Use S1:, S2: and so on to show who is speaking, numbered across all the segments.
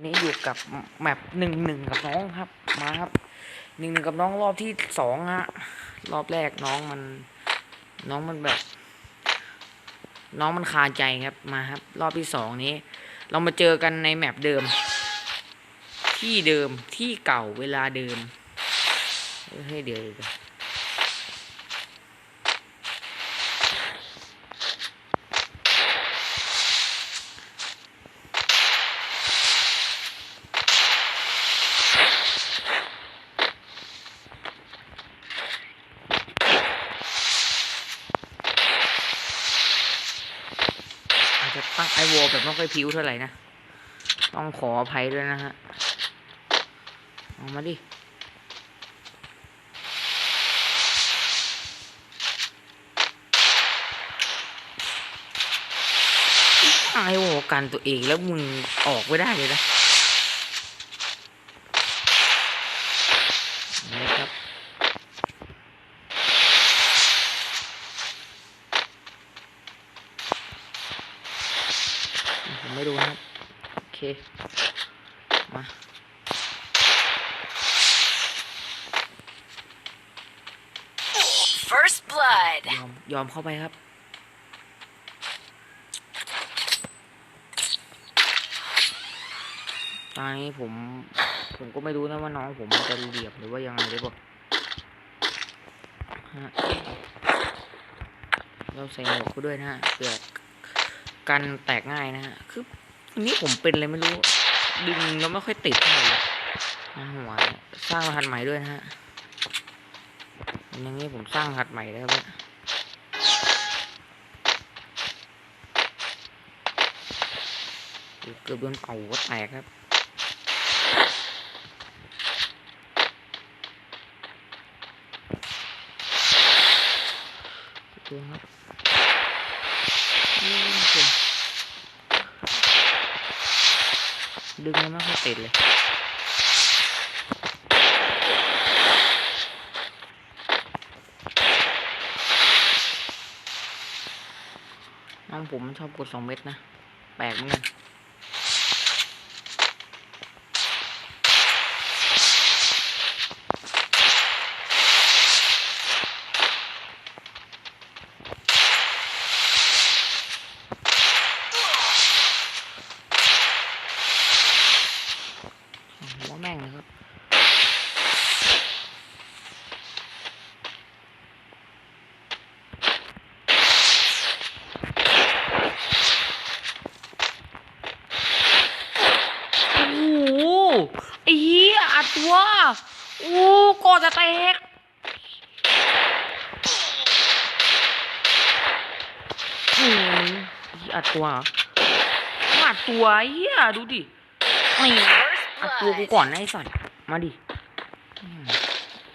S1: วันนี้อยู่กับแมปหนึ่งหนึ่งกับน้องครับ มาครับหนึ่งหนึ่งกับน้องรอบที่สองฮะ รอบแรกน้องมัน น้องมันแบบ น้องมันคาใจครับ มาครับ รอบที่สองนี้ เรามาเจอกันในแมปเดิม ที่เดิมที่เก่าเวลาเดิมเฮ้ยเดี๋ยวเดี๋ยว อาจจะตั้งไอวอลแบบไม่ ค่อยพิ้วเท่าไหร่นะ ต้องขออภัยด้วยนะฮะออกมาดิตั้งไอกันตัวเองแล้วมึงออกไม่ได้เลยนะนี่ครับ ผมไม่ดูนะครับ โอเค มา
S2: First blood.
S1: ยอมยอมเข้าไปครับ ตอนนี้ผม ผมก็ไม่รู้นะว่าน้องผมมันจะเหลียมหรือว่ายังไงหรือเปล่าฮะเราใส่หมวกก็ด้วยนะฮะเผื่อกันแตกง่ายนะฮะ คือวันนี้ผมเป็นอะไรไม่รู้ ดึงแล้วไม่ค่อยติดเท่าไหร่นะหัวสร้างรหัสใหม่ด้วยนะฮะอย่างนี้ผมสร้างรหัสใหม่แล้วเนี่ย เกือบโดนเป่าหัวแตกครับดูครับดึงแล้วไม่ค่อยติดเลยน้องผมชอบกดสองเม็ดนะ แปลกเหมือนกัน หัวแม่งเลยครับ โอ้โหไอ้เหี้ยอัดตัว โอ้กอจะแตกอ้ยอัดตัวอัดตัวเหี้ยดูดินี่อัดตัวกูก่อนนะไอ้สัตว์มาดิ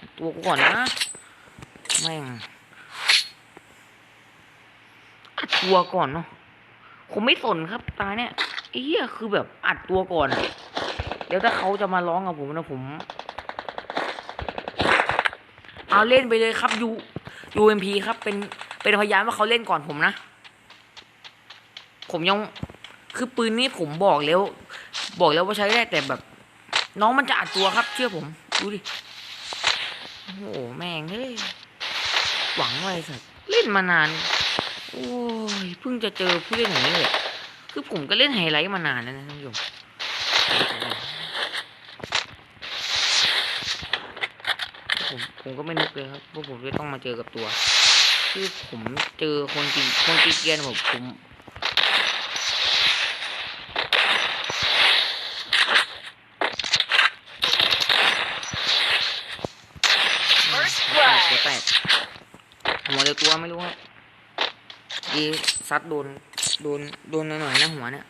S1: อัดตัวกูก่อนนะแม่งอัดตัวก่อนเนาะผมไม่สนครับตายเนี่ยเหี้ยคือแบบอัดตัวก่อน เดี๋ยวถ้าเขาจะมาร้องกับผมนะผม เอาเล่นไปเลยครับยูยูเอ็มพีครับ เป็นเป็นพยานว่าเขาเล่นก่อนผมนะ ผมยังคือปืนนี้ผมบอกแล้ว บอกแล้วว่าใช้ได้แต่แบบ น้องมันจะอัดตัวครับ เชื่อผม ดูดิ โอ้โหแม่งเฮ้ยหวังไว้สัตว์เล่นมานาน โอ้ยเพิ่งจะเจอผู้เล่นอย่างนี้เลยคือผมก็เล่นไฮไลท์มานานแล้วนะท่านผู้ชม ผมผมก็ไม่นึกเลยครับว่าผมจะต้องมาเจอกับตัว คือผมเจอคนจีคนจีเกียนผมผม
S2: First
S1: หัว
S2: blood.
S1: แตกหัวเดียวตัวไม่รู้ครับดีซัดโดนโดนโดนหน่อยๆนะหัวเนี่ย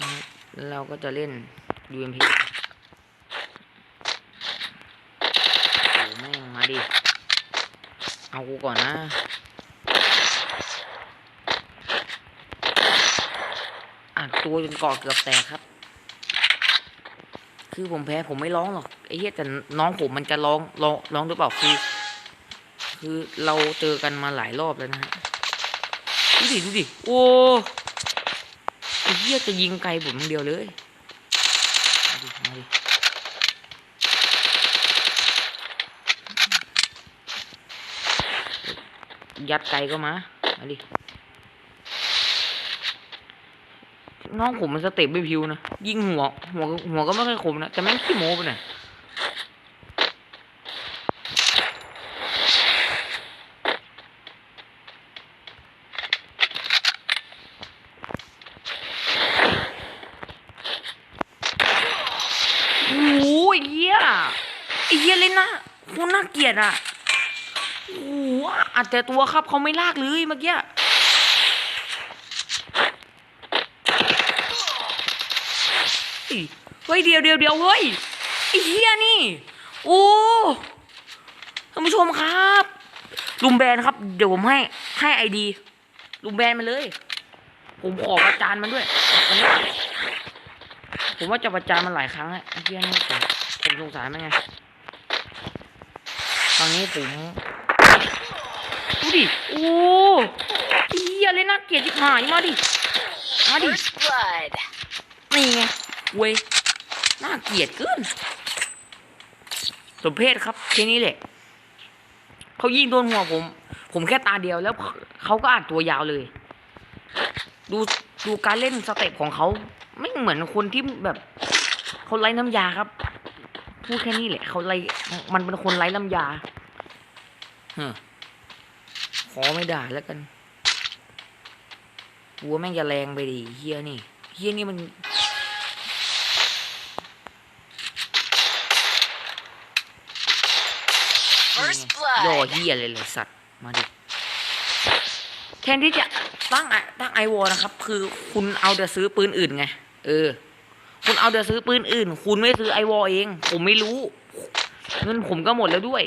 S1: นะครับแล้วเราก็จะเล่น UMP โอ้แม่งมา ดิ เอากูก่อนนะ อะตัวจนกอดเกือบแตกครับ คือผมแพ้ผมไม่ร้องหรอกไอ้เหี้ยแต่น้องผมมันจะร้องร้องร้องหรือเปล่าคือ คือเราเจอกันมาหลายรอบแล้วนะฮะดูดิดูดิโอ้ไอ้เหี้ยจะยิงไกลผมเดียวเลยมาดิมาดิ ยัดไกลก็มา มาดิ น้องผมมันสเต็ปไม่พิวนะ ยิงหัว หัวหัวก็ไม่ค่อยคมนะ แต่แม่งขี้โม้ไปหน่อยโอ้โหไอ้เหี้ยไอ้เหี้ยเล่นนะโคตรน่าเกลียดอะโอ้โหอั ดแต่ตัวครับเขาไม่ลากเลยเมื่อกี้เฮ้ยเดียวเดียวเดียวเฮ้ยไอ้เหี้ยนี่ โอ้ท่านผู้ชมครับลุมแบนครับเดี๋ยวผมให้ให้ไอดีลุมแบนมาเลย ผมขอประจานมันด้วยอันนี้ผมว่าจะประจานมันหลายครั้งแล้วไอ้เหี้ยนี่ผมสงสารมันไงตอนนี้ผม ดูดิ โอ้ไอ้เหี้ยเลยน่าเกลียดจิบหายมาดิ มาดิ
S2: First blood.
S1: นี่ไงเว้ย น่าเกลียดเกิน สมเพศครับแค่นี้แหละ เขายิงโดนหัวผม ผมแค่ตาเดียวแล้วเขาก็อัดตัวยาวเลย ดูดูการเล่นสเต็ปของเขาไม่เหมือนคนที่แบบเขาไร้น้ำยาครับ พูดแค่นี้แหละเขาไร้มันเป็นคนไร้น้ำยาเฮ้อ ขอไม่ด่าแล้วกันวัวแม่งจะแรงไปดิเฮียนี่เฮียนี่มัน
S2: First
S1: ย่อ
S2: blood.
S1: เฮียเลยเลยสัตว์มาดิแทนที่จะตั้งไอตั้งไอวอนะครับ คือคุณเอาแต่ซื้อปืนอื่นไงเออ คุณเอาแต่ซื้อปืนอื่น คุณไม่ซื้อไอวอเอง ผมไม่รู้เงินผมก็หมดแล้วด้วย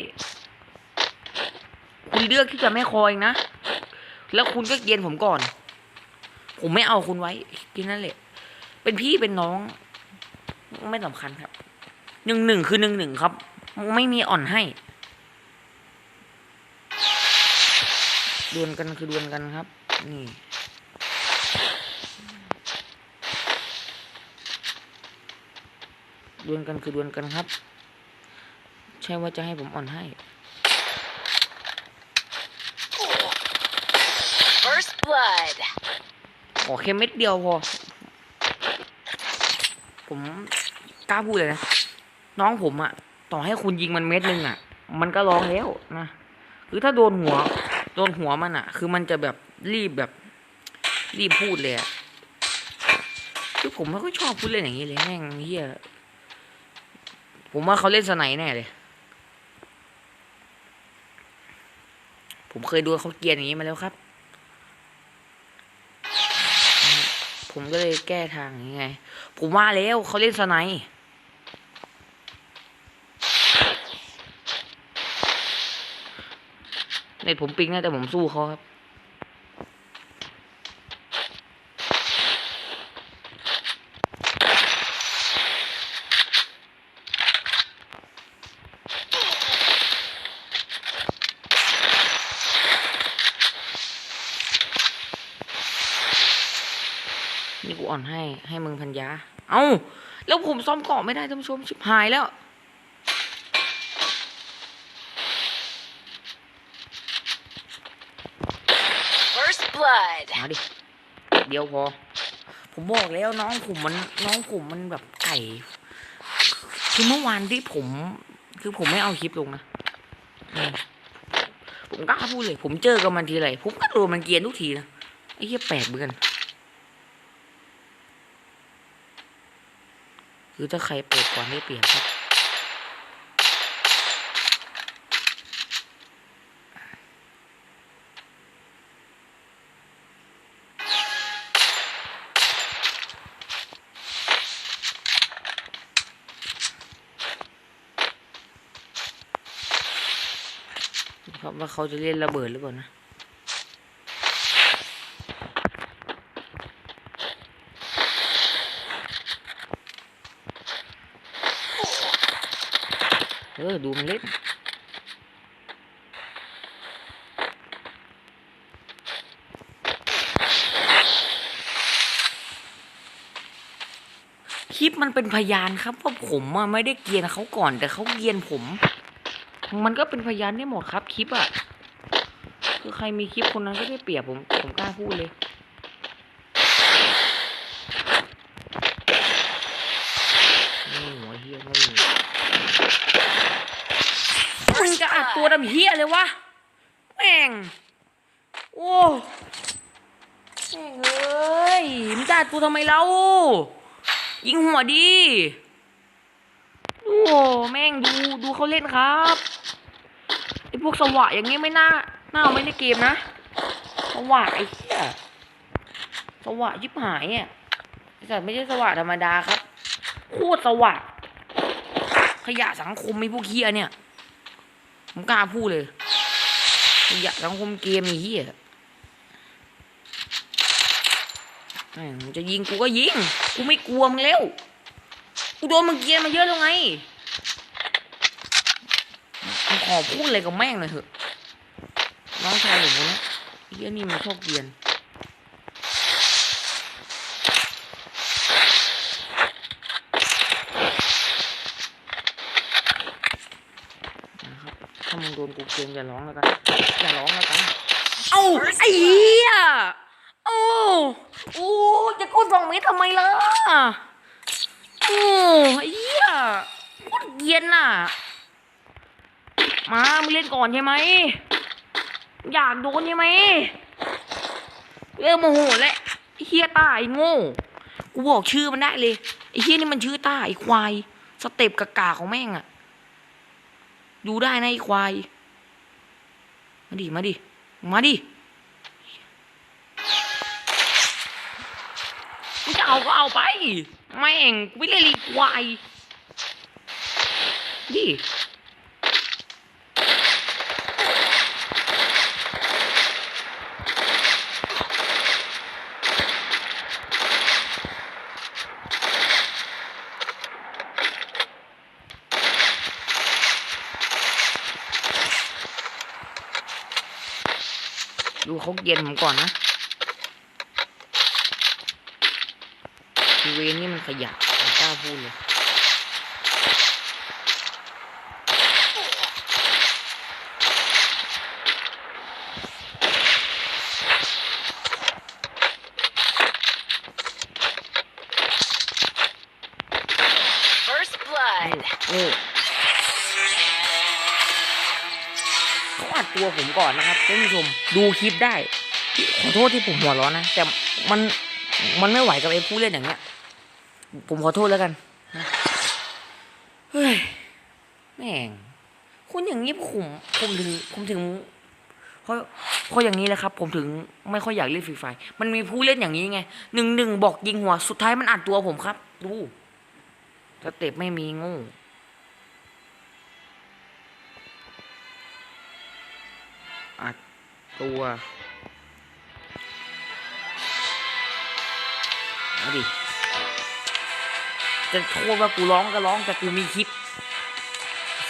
S1: คุณเลือกที่จะไม่คอยนะ แล้วคุณก็เกลียนผมก่อน ผมไม่เอาคุณไว้ที่นั่นแหละ เป็นพี่เป็นน้อง ไม่สำคัญครับ หนึ่งหนึ่งคือหนึ่งหนึ่งครับ ไม่มีอ่อนให้ ดวลกันคือดวลกันครับ นี่ดวลกันคือดวลกันครับ ใช่ว่าจะให้ผมอ่อนให้
S2: First blood.
S1: ขอแค่เม็ดเดียวพอ ผมกล้าพูดเลยนะ น้องผมอะต่อให้คุณยิงมันเม็ดหนึ่งอะมันก็ร้องแล้วนะคือถ้าโดนหัว โดนหัวมันอะคือมันจะแบบรีบแบบรีบพูดเลยอะคือผมไม่ค่อยชอบพูดเล่นอย่างนี้เลยแม่งเฮียผมว่าเขาเล่นสไนแน่เลย ผมเคยดูเขาเกียนอย่างนี้มาแล้วครับ ผมก็เลยแก้ทางยังไง ผมว่าแล้วเขาเล่นสไนด์เน็ตผมปิงนะแต่ผมสู้เขาครับ นี่กูอ่อนให้ให้มึงพันยา เอ้า แล้วผมซ่อมเกาะไม่ได้ท่านผู้ชมชิบหายแล้ว
S2: First blood.
S1: มาดิ เดียวพอ ผมบอกแล้วน้องผมมันน้องผมมันแบบไก่ คือเมื่อวานที่ผม คือผมไม่เอาคลิปลงนะอืมผมกล้าพูดเลย ผมเจอกับมันทีไรผมก็โดนมันเกรียนทุกทีนะไอ้เหี้ยแปลกเหมือนกัน คือถ้าใครเปิดก่อนได้เปลี่ยนครับ ครับว่าเขาจะเล่นระเบิดหรือเปล่านะ ดูมันเล่นคลิปมันเป็นพยานครับว่าผมอะไม่ได้เกียนเขาก่อน แต่เขาเกียนผม มันก็เป็นพยานได้หมดครับคลิปอะคือใครมีคลิปคนนั้นก็ได้เปรียบผมผมกล้าพูดเลย นี่หัวเฮียนี่มึ งจะอัดตัวดำเฮียเลยวะแม่งโอ้แม่งเอ้ยมึงจะอัดตัวทำไมเรายิงหัวดีโอ้แม่งดูดูเขาเล่นครับไอพวกสวะอย่างงี้ไม่น่าน่าเอาไว้ในเกมนะสวะไอ้เหี้ยสวะยิบหายอะไอสัตว์ไม่ใช่สวะธรรมดาครับโคตรสวะขยะสังคมไอพวกเฮียเนี่ย ผมกล้าพูดเลยอยะสังคมเกมไอ้เฮียมึงจะยิงกูก็ยิง กูไม่กลัวมึงแล้ว กูโดนมึงเกียนมาเยอะแล้วไงกูขอพูดอะไรกับแม่งหน่อยเถอะ น้องชายผมคนนี้ไอ้เฮียนี่มันชอบเกียน นะครับถ้า มึงโดนกูเกมอย่าร้องแล้วกันอย่าร้องแล้วกันเอ้าไอ้เหี้ยเอ้โอ้จะกดสองเมตรทำไมล่ะโอ้ไอ้เหี้ยโคตรเกียนน่ะ มามึงเล่นก่อนใช่ไหมอยากโดนใช่ไหมเริ่มโมโหแล้วไอ้เฮียตาไอ้โง่กูบอกชื่อมันได้เลยไอ้เฮียนี่มันชื่อตาไอ้ควายสเต็ปกากาของแม่งอะ ดูได้นะไอ้ควาย มาดิ มาดิ มาดิมึงจะเอาก็เอาไป แม่งวิ่งเล่นอีควายดิ คกเขาเย็นผมก่อนนะทีเวนนี่มันขยะผมกล้าพูดเลย อนนะครับท่านผู้ชมดูคลิปได้ ขอโทษที่ผมหัวร้อนนะ แต่มันมันไม่ไหวกับไอ้ผู้เล่นอย่างเงี้ย ผมขอโทษแล้วกันเฮ้ยแม่งคุณอย่างนี้ผมผมถึงผมถึงเพราะเพราะอย่างนี้แหละครับ ผมถึงไม่ค่อยอยากเล่นฟรีไฟ มันมีผู้เล่นอย่างนี้ไงหนึ่งหนึ่งบอกยิงหัวสุดท้ายมันอัดตัวผมครับ ดูสเต็ปไม่มีงู ตัวมาดิจะโทษว่ากูร้องก็ร้องแต่กูมีคลิป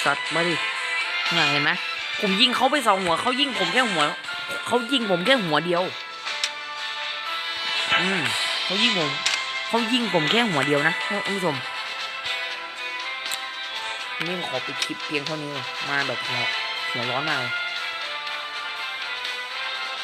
S1: สัตว์มาดิน่ะเห็นไหมผมยิงเขาไปสองหัวเขายิงผมแค่หัวเขายิงผมแค่หัวเดียว อืมเขายิงผมเขายิงผมแค่หัวเดียวนะท่านผู้ชมนี่ขอไปคลิปเพียงเท่านี้มาแบบหัวหัวร้อนมากเลย